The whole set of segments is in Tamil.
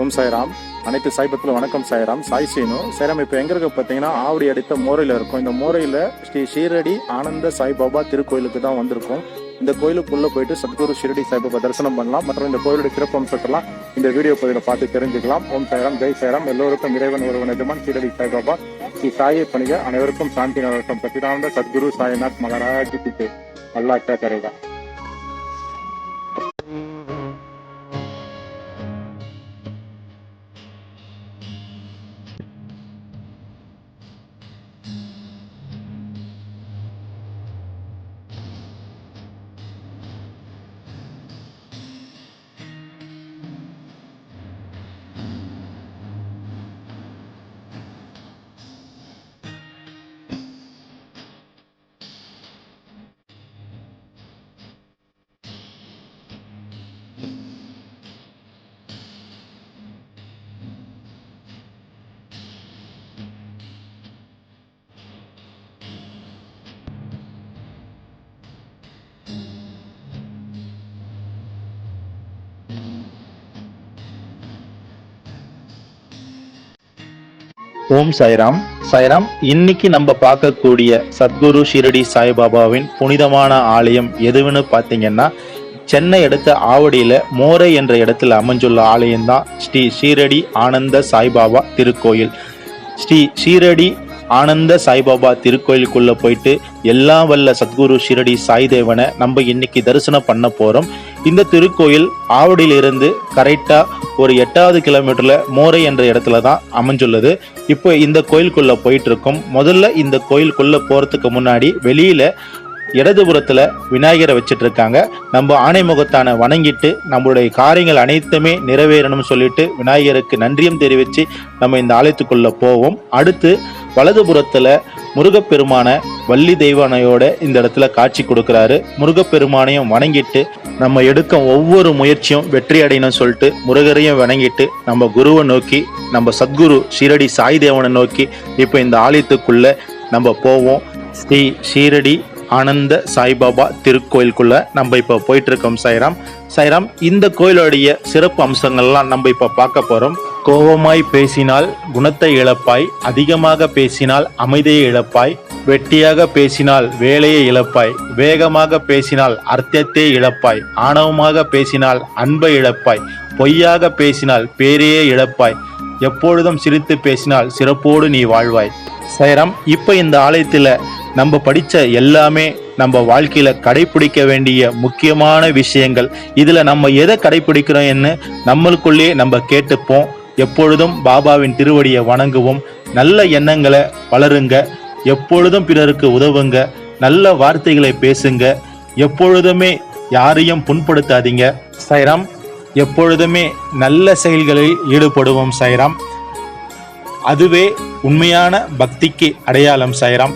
ஓம் சாய்ராம். அனைத்து சாய்பத்தில் வணக்கம் சாய்ராம். சாய் சீனு. சாய்ராம் இப்போ எங்க இருக்கு பார்த்தீங்கன்னா ஆவடி அடித்த மோரையில் இருக்கும். இந்த மோரையில் ஸ்ரீ ஷீரடி ஆனந்த சாய்பாபா திருக்கோயிலுக்கு தான் வந்திருக்கும். இந்த கோயிலுக்குள்ளே போயிட்டு சத்குரு ஷிரடி சாய்பாபா தரிசனம் பண்ணலாம். மற்றும் இந்த கோயிலுடைய சிறப்பம்சத்தெல்லாம் இந்த வீடியோ பதிவில் பார்த்து தெரிஞ்சுக்கலாம். ஓம் சாய்ராம் ஜெய் சாய்ராம். எல்லோருக்கும் இறைவன் ஒருவன் எஜமான் ஷீரடி சாய்பாபா. ஸ்ரீ சாயை பணிக. அனைவருக்கும் சாந்தி நலக்கம் சச்சிதானந்த சத்குரு சாய்நாத் மகாராஜ் கிட்டே நல்லா அச்சா கரேகா ஓம் சாய்ராம். சாய்ராம் இன்னைக்கு நம்ம பார்க்கக்கூடிய சத்குரு ஷிரடி சாய்பாபாவின் புனிதமான ஆலயம் எதுவுன்னு பார்த்தீங்கன்னா சென்னை அடுத்த ஆவடியில் மோரை என்ற இடத்துல அமைஞ்சுள்ள ஆலயம்தான் ஸ்ரீ ஷீரடி ஆனந்த சாய்பாபா திருக்கோயில். ஸ்ரீ ஷீரடி ஆனந்த சாய்பாபா திருக்கோயிலுக்குள்ள போயிட்டு எல்லாம் வல்ல சத்குரு ஷிரடி சாய்தேவனை நம்ம இன்னைக்கு தரிசனம் பண்ண போறோம். இந்த திருக்கோயில் ஆவடியிலிருந்து கரெக்டாக ஒரு எட்டாவது கிலோமீட்டரில் மோரை என்ற இடத்துல தான் அமைஞ்சுள்ளது. இப்போ இந்த கோயிலுக்குள்ளே போயிட்டு இருக்கோம் முதல்ல இந்த கோயிலுக்குள்ளே போகிறதுக்கு முன்னாடி வெளியில் இடதுபுறத்தில் விநாயகரை வச்சுட்டு இருக்காங்க நம்ம ஆணைமுகத்தான வணங்கிட்டு நம்மளுடைய காரியங்கள் அனைத்துமே நிறைவேறணும்னு சொல்லிட்டு விநாயகருக்கு நன்றியும் தெரிவித்து நம்ம இந்த ஆலயத்துக்குள்ளே போவோம். அடுத்து வலதுபுறத்துல முருகப்பெருமான வள்ளி தெய்வானையோட இந்த இடத்துல காட்சி கொடுக்கறாரு. முருகப்பெருமானையும் வணங்கிட்டு நம்ம எடுக்க ஒவ்வொரு முயற்சியும் வெற்றி அடையணும்னு சொல்லிட்டு முருகரையும் வணங்கிட்டு நம்ம குருவை நோக்கி நம்ம சத்குரு ஷீரடி சாய் தேவனை நோக்கி இப்போ இந்த ஆலயத்துக்குள்ள நம்ம போவோம். ஸ்ரீ ஷீரடி ஆனந்த சாய்பாபா திருக்கோயிலுக்குள்ள நம்ம இப்போ போயிட்டு இருக்கோம் சாய்ராம். சாய்ராம் இந்த கோயிலுடைய சிறப்பு அம்சங்கள்லாம் நம்ம இப்போ பார்க்க போறோம். கோபமாய் பேசினால் குணத்தை இழப்பாய் அதிகமாக பேசினால் அமைதியை இழப்பாய் வெட்டியாக பேசினால் வேலையை இழப்பாய் வேகமாக பேசினால் அர்த்தத்தை இழப்பாய் ஆணவமாக பேசினால் அன்பை இழப்பாய் பொய்யாக பேசினால் பேரையே இழப்பாய் எப்பொழுதும் சிரித்து பேசினால் சிறப்போடு நீ வாழ்வாய். சைரம் இப்போ இந்த ஆலயத்தில் நம்ம படித்த எல்லாமே நம்ம வாழ்க்கையில் கடைபிடிக்க வேண்டிய முக்கியமான விஷயங்கள். இதில் நம்ம எதை கடைபிடிக்கிறோம்னு நம்மளுக்குள்ளேயே நம்ம கேட்டுப்போம். எப்பொழுதும் பாபாவின் திருவடியை வணங்குவோம் நல்ல எண்ணங்களை வளருங்க. எப்பொழுதும் பிறருக்கு உதவுங்க. நல்ல வார்த்தைகளை பேசுங்க. எப்பொழுதுமே யாரையும் புண்படுத்தாதீங்க. சைராம் எப்பொழுதுமே நல்ல செயல்களில் ஈடுபடுவோம் சைராம். அதுவே உண்மையான பக்திக்கு அடையாளம் சைராம்.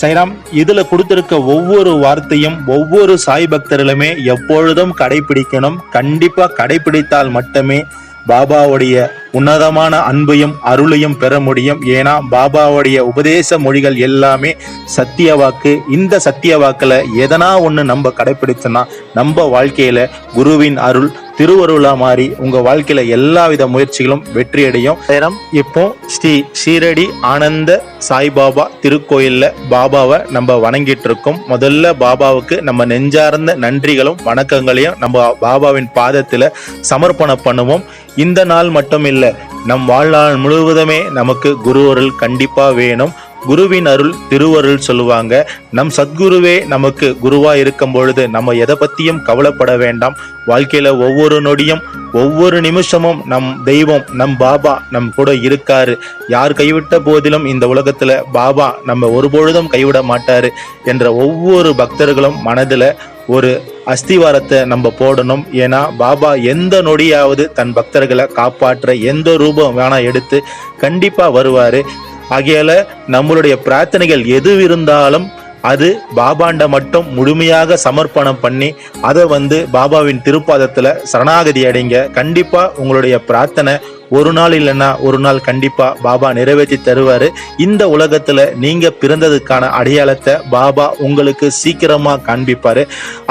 சைராம் இதில் கொடுத்துருக்க ஒவ்வொரு வார்த்தையும் ஒவ்வொரு சாய் பக்தர்களுமே எப்பொழுதும் கடைபிடிக்கணும். கண்டிப்பாக கடைபிடித்தால் மட்டுமே பாபாவுடைய உன்னதமான அன்பையும் அருளையும் பெற முடியும். ஏன்னா பாபாவுடைய உபதேச மொழிகள் எல்லாமே சத்திய வாக்கு. இந்த சத்திய வாக்கில் எதனா ஒன்று நம்ம கடைப்பிடிச்சோன்னா நம்ம வாழ்க்கையில் குருவின் அருள் திருவருளா மாறி உங்க வாழ்க்கையில எல்லா வித முயற்சிகளும் வெற்றியடையும். நேரம். இப்போ ஸ்ரீ ஷீரடி ஆனந்த சாய்பாபா திருக்கோயில்ல பாபாவை நம்ம வணங்கிட்டு இருக்கோம் முதல்ல பாபாவுக்கு நம்ம நெஞ்சார்ந்த நன்றிகளும் வணக்கங்களையும் நம்ம பாபாவின் பாதத்துல சமர்ப்பணம் பண்ணுவோம். இந்த நாள் மட்டும் இல்லை நம் வாழ்நாள் முழுவதுமே நமக்கு குரு அருள் கண்டிப்பா வேணும். குருவின் அருள் திருவருள் சொல்லுவாங்க. நம் சத்குருவே நமக்கு குருவா இருக்கும் பொழுது நம்ம எதை பத்தியும் கவலைப்பட வேண்டாம். வாழ்க்கையில ஒவ்வொரு நொடியும் ஒவ்வொரு நிமிஷமும் நம் தெய்வம் நம் பாபா நம் கூட இருக்காரு. யார் கைவிட்ட போதிலும் இந்த உலகத்துல பாபா நம்ம ஒருபொழுதும் கைவிட மாட்டாரு என்ற ஒவ்வொரு பக்தர்களும் மனதுல ஒரு அஸ்திவாரத்தை நம்ம போடணும். ஏன்னா பாபா எந்த நொடியாவது தன் பக்தர்களை காப்பாற்ற எந்த ரூபம் வேணா எடுத்து கண்டிப்பா வருவாரு. ஆகையால நம்மளுடைய பிரார்த்தனைகள் எது இருந்தாலும் அது பாபாண்ட மட்டும் முழுமையாக சமர்ப்பணம் பண்ணி அதை வந்து பாபாவின் திருப்பாதத்துல சரணாகதி அடைங்க. கண்டிப்பா உங்களுடைய பிரார்த்தனை ஒரு நாள் இல்லைன்னா ஒரு நாள் கண்டிப்பா பாபா நிறைவேற்றி தருவாரு. இந்த உலகத்துல நீங்க பிறந்ததுக்கான அடையாளத்தை பாபா உங்களுக்கு சீக்கிரமா காண்பிப்பாரு.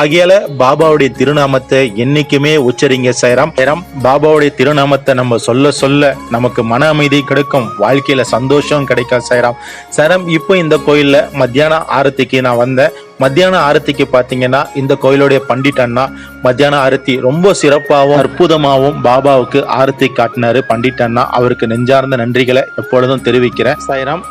ஆகையால பாபாவுடைய திருநாமத்தை என்னைக்குமே உச்சரிங்க சைராம் சைராம் பாபாவுடைய திருநாமத்தை நம்ம சொல்ல சொல்ல நமக்கு மன அமைதி கிடைக்கும் வாழ்க்கையில சந்தோஷம் கிடைக்கும் சைராம் சைராம் இப்போ இந்த கோயில்ல மத்தியான ஆரத்திக்கு நான் வந்தேன். மத்தியான ஆரத்திக்கு பார்த்தீங்கன்னா இந்த கோயிலுடைய பண்டிட் அண்ணா மத்தியான ஆரத்தி ரொம்ப சிறப்பாகவும் அற்புதமாகவும் பாபாவுக்கு ஆரத்தி காட்டினாரு பண்டிட் அண்ணா. அவருக்கு நெஞ்சார்ந்த நன்றிகளை எப்பொழுதும் தெரிவிக்கிறேன். சாய்ராம்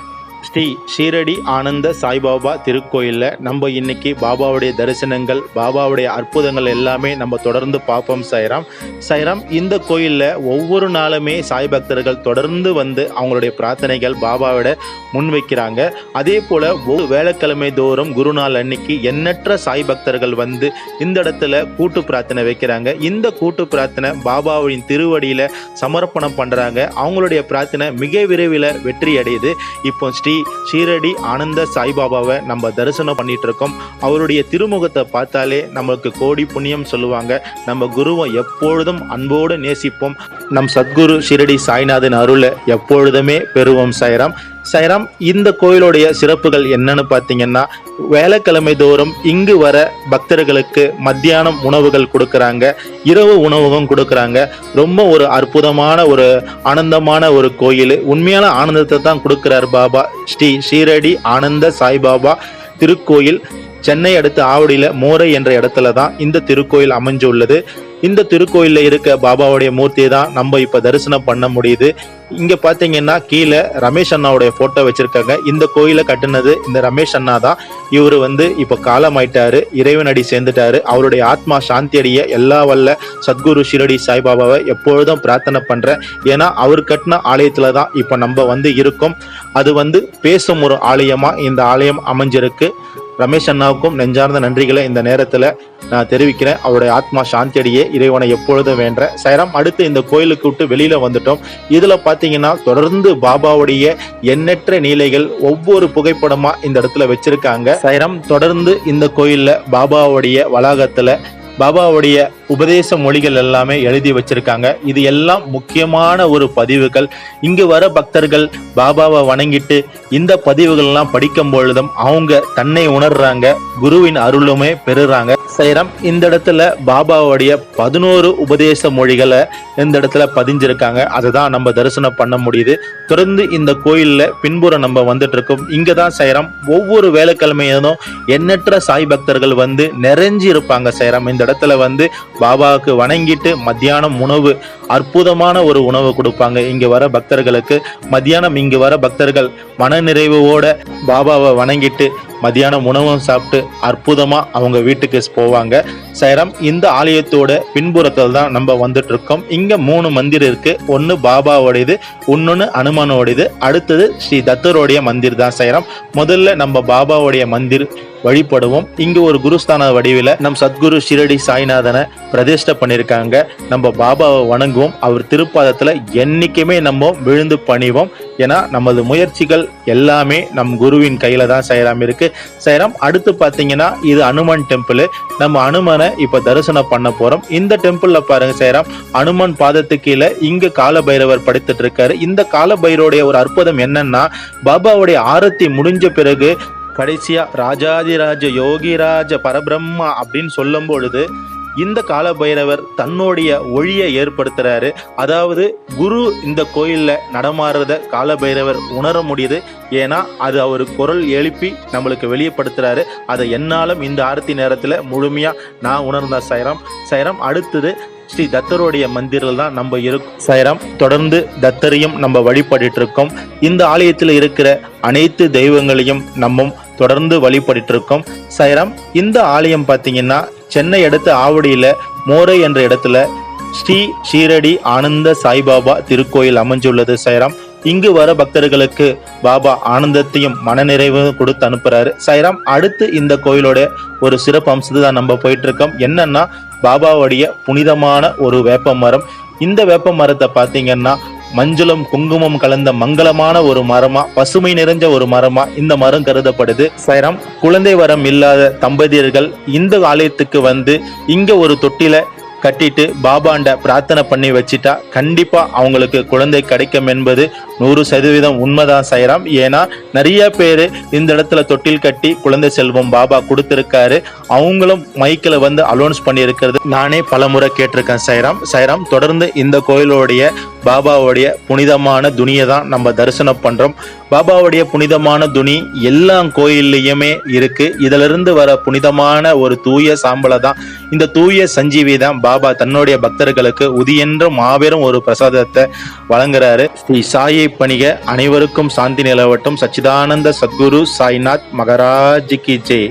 ஸ்ரீ ஷீரடி ஆனந்த சாய்பாபா திருக்கோயிலில் நம்ம இன்னைக்கு பாபாவுடைய தரிசனங்கள் பாபாவுடைய அற்புதங்கள் எல்லாமே நம்ம தொடர்ந்து பார்ப்போம் சாய்ராம். சாய்ராம் இந்த கோயிலில் ஒவ்வொரு நாளுமே சாய் பக்தர்கள் தொடர்ந்து வந்து அவங்களுடைய பிரார்த்தனைகள் பாபாவிட முன்வைக்கிறாங்க அதே போல் ஒவ்வொரு வேலைக்கிழமை தோறும் குருநாள் அன்னைக்கு எண்ணற்ற சாய் பக்தர்கள் வந்து இந்த இடத்துல கூட்டு பிரார்த்தனை வைக்கிறாங்க. இந்த கூட்டு பிரார்த்தனை பாபாவின் திருவடியில் சமர்ப்பணம் பண்ணுறாங்க அவங்களுடைய பிரார்த்தனை மிக விரைவில் வெற்றி அடையுது இப்போ ஸ்ரீ ஷீரடி ஆனந்த சாய்பாபாவை நம்ம தரிசனம் பண்ணிட்டு இருக்கோம் அவருடைய திருமுகத்தை பார்த்தாலே நமக்கு கோடி புண்ணியம் சொல்லுவாங்க. நம்ம குருவை எப்பொழுதும் அன்போடு நேசிப்போம். நம் சத்குரு ஷீரடி சாய்நாதன் அருளை எப்பொழுதுமே பெறுவோம் சாய்ராம். சைராம் இந்த கோயிலுடைய சிறப்புகள் என்னன்னு பார்த்தீங்கன்னா வேலைக்கிழமை தோறும் இங்கு வர பக்தர்களுக்கு மத்தியானம் உணவுகள் கொடுக்குறாங்க இரவு உணவகம் கொடுக்குறாங்க. ரொம்ப ஒரு அற்புதமான ஒரு ஆனந்தமான ஒரு கோயில். உண்மையான ஆனந்தத்தை தான் கொடுக்குறார் பாபா ஸ்ரீ ஷீரடி ஆனந்த சாய்பாபா திருக்கோயில். சென்னை அடுத்த ஆவடியில மோரை என்ற இடத்துல தான் இந்த திருக்கோயில் அமைஞ்சுள்ளது. இந்த திருக்கோயிலில் இருக்க பாபாவுடைய மூர்த்தியை தான் நம்ம இப்போ தரிசனம் பண்ண முடியுது. இங்கே பார்த்தீங்கன்னா கீழே ரமேஷ் அண்ணாவுடைய ஃபோட்டோ வச்சுருக்காங்க. இந்த கோயிலை கட்டினது இந்த ரமேஷ் அண்ணா தான் இவர் வந்து இப்ப காலமாயிட்டாரு இறைவனடி சேர்ந்துட்டாரு. அவருடைய ஆத்மா சாந்தி அடைய எல்லா வல்ல சத்குரு ஷிரடி சாய்பாபாவை எப்பொழுதும் பிரார்த்தனை பண்ணுறேன் ஏன்னா அவர் கட்டின ஆலயத்தில் தான் இப்போ நம்ம வந்து இருக்கோம். அது வந்து பேசும் ஒரு ஆலயமாக இந்த ஆலயம் அமைஞ்சிருக்கு. ரமேஷ் அண்ணாவுக்கும் நெஞ்சார்ந்த நன்றிகளை இந்த நேரத்துல நான் தெரிவிக்கிறேன். அவருடைய ஆத்மா சாந்தி இறைவனை எப்பொழுதும் வேண்டேன் சைராம் அடுத்து இந்த கோயிலுக்கு விட்டு வெளியில வந்துட்டோம். இதுல பாத்தீங்கன்னா தொடர்ந்து பாபாவுடைய எண்ணற்ற நீலைகள் ஒவ்வொரு புகைப்படமா இந்த இடத்துல வச்சிருக்காங்க. சைராம் தொடர்ந்து இந்த கோயில்ல பாபாவுடைய வளாகத்துல பாபாவுடைய உபதேச மொழிகள் எல்லாமே எழுதி வச்சிருக்காங்க. இது எல்லாம் முக்கியமான ஒரு பதிவுகள். இங்கு வர பக்தர்கள் பாபாவை வணங்கிட்டு இந்த பதிவுகள் எல்லாம் படிக்கும் பொழுதும் அவங்க தன்னை உணர்றாங்க குருவின் அருளுமே பெறுறாங்க. சைரம் இந்த இடத்துல பாபாவுடைய பதினோரு உபதேச மொழிகளை இந்த இடத்துல பதிஞ்சிருக்காங்க. அதை தான் நம்ம தரிசனம் பண்ண முடியுது. தொடர்ந்து இந்த கோயிலில் பின்புறம் நம்ம வந்துட்டு இருக்கோம் இங்கே தான் சைரம் ஒவ்வொரு வேலைக்கிழமையிலும் எண்ணற்ற சாய் பக்தர்கள் வந்து நிறைஞ்சு இருப்பாங்க சைரம். இந்த இடத்துல வந்து பாபாவுக்கு வணங்கிட்டு மத்தியானம் உணவு அற்புதமான ஒரு உணவு கொடுப்பாங்க. இங்கே வர பக்தர்களுக்கு மத்தியானம் இங்கே வர பக்தர்கள் மனநிறைவோட பாபாவை வணங்கிட்டு மதியானம் உணவும் சாப்பிட்டு அற்புதமாக அவங்க வீட்டுக்கு போவாங்க. சைரம் இந்த ஆலயத்தோட பின்புறத்தில் தான் நம்ம வந்துட்டு இருக்கோம் இங்கே மூணு மந்திர் இருக்கு. ஒன்று பாபாவோடையது இன்னொன்று அனுமனோடையது. அடுத்தது ஸ்ரீ தத்தருடைய மந்திர் தான் சைரம். முதல்ல நம்ம பாபாவுடைய மந்திர் வழிபடுவோம். இங்க ஒரு குருஸ்தான வடிவில் நம் சத்குரு ஷிரடி சாய்நாதனை பிரதிஷ்டை பண்ணியிருக்காங்க நம்ம பாபாவை வணங்குவோம். அவர் திருப்பாதத்துல என்னைக்குமே நம்ம விழுந்து பணிவோம். ஏன்னா நமது முயற்சிகள் எல்லாமே நம் குருவின் கையில தான் சைராம் இருக்கு. சைராம் அடுத்து பாத்தீங்கன்னா இது அனுமன் டெம்பிள். நம்ம அனுமனை இப்ப தரிசனம் பண்ண போறோம். இந்த டெம்பிள்ல பாருங்க சைராம் அனுமன் பாதத்துக்கு கீழே இங்க கால பைரவர் படுத்துட்டு இருக்காரு. இந்த கால பைரவருடைய ஒரு அற்புதம் என்னன்னா பாபாவுடைய ஆரத்தி முடிஞ்ச பிறகு கடைசியா ராஜாதிராஜ யோகிராஜ பரபிரம்மா அப்படின்னு சொல்லும் பொழுது இந்த கால பைரவர் தன்னுடைய ஒளியை ஏற்படுத்துறாரு. அதாவது குரு இந்த கோயில்ல நடமாறுறத கால பைரவர் உணர முடியுது. ஏன்னா அது அவர் குரல் எழுப்பி நம்மளுக்கு வெளியப்படுத்துறாரு அதை என்னாலும் இந்த ஆரத்தி நேரத்துல முழுமையா நான் உணர்ந்த சைரம். சைரம் அடுத்தது ஸ்ரீ தத்தருடைய மந்திரில் தான் நம்ம இருக்கும். சைரம் தொடர்ந்து தத்தரையும் நம்ம வழிபட்டு இருக்கோம். இந்த ஆலயத்தில் இருக்கிற அனைத்து தெய்வங்களையும் நம்ம தொடர்ந்து வழிபட்டு இருக்கோம் சைரம் இந்த ஆலயம் பார்த்தீங்கன்னா சென்னை அடுத்த ஆவடியில மோரை என்ற இடத்துல ஸ்ரீ ஷீரடி ஆனந்த சாய்பாபா திருக்கோயில் அமைஞ்சுள்ளது சைராம். இங்கு வர பக்தர்களுக்கு பாபா ஆனந்தத்தையும் மனநிறைவும் கொடுத்து அனுப்புறாரு. சைராம் அடுத்து இந்த கோயிலோட ஒரு சிறப்பு அம்சத்தை தான் நம்ம போயிட்டு இருக்கோம் என்னன்னா பாபாவுடைய புனிதமான ஒரு வேப்ப மரம் இந்த வேப்ப மரத்தை பார்த்தீங்கன்னா மஞ்சளும் குங்குமம் கலந்த மங்களமான ஒரு மரமா பசுமை நிறைஞ்ச ஒரு மரமா இந்த மரம் கருதப்படுது. சைராம் குழந்தை வரம் இல்லாத தம்பதியர்கள் இந்த ஆலயத்துக்கு வந்து இங்க ஒரு தொட்டில கட்டிட்டு பாபாண்ட பிரார்த்தனை பண்ணி வச்சிட்டா கண்டிப்பா அவங்களுக்கு குழந்தை கிடைக்கும் என்பது நூறு சதவீதம் உண்மைதான் சாய்ராம் ஏன்னா நிறைய பேர் இந்த இடத்துல தொட்டில் கட்டி குழந்தை செல்வம் பாபா கொடுத்துருக்காரு. அவங்களும் மைக்கில் வந்து அலௌன்ஸ் பண்ணியிருக்கிறது. நானே பலமுறை கேட்டிருக்கேன் சைராம். சைராம் தொடர்ந்து இந்த கோயிலோடைய பாபாவுடைய புனிதமான துணியை தான் நம்ம தரிசனம் பண்ணுறோம் பாபாவுடைய புனிதமான துணி எல்லா கோயில்லையுமே இருக்கு. இதிலிருந்து வர புனிதமான ஒரு தூய சாம்பலை தான். இந்த தூய சஞ்சீவி தான் பாபா. தன்னுடைய பக்தர்களுக்கு உதியென்ற மாபெரும் ஒரு பிரசாதத்தை வழங்குறாரு. ஸ்ரீ சாயை பணிக அனைவருக்கும் சாந்தி நிலவட்டும். சச்சிதானந்த சத்குரு சாய்நாத் மகராஜ் கி ஜெய்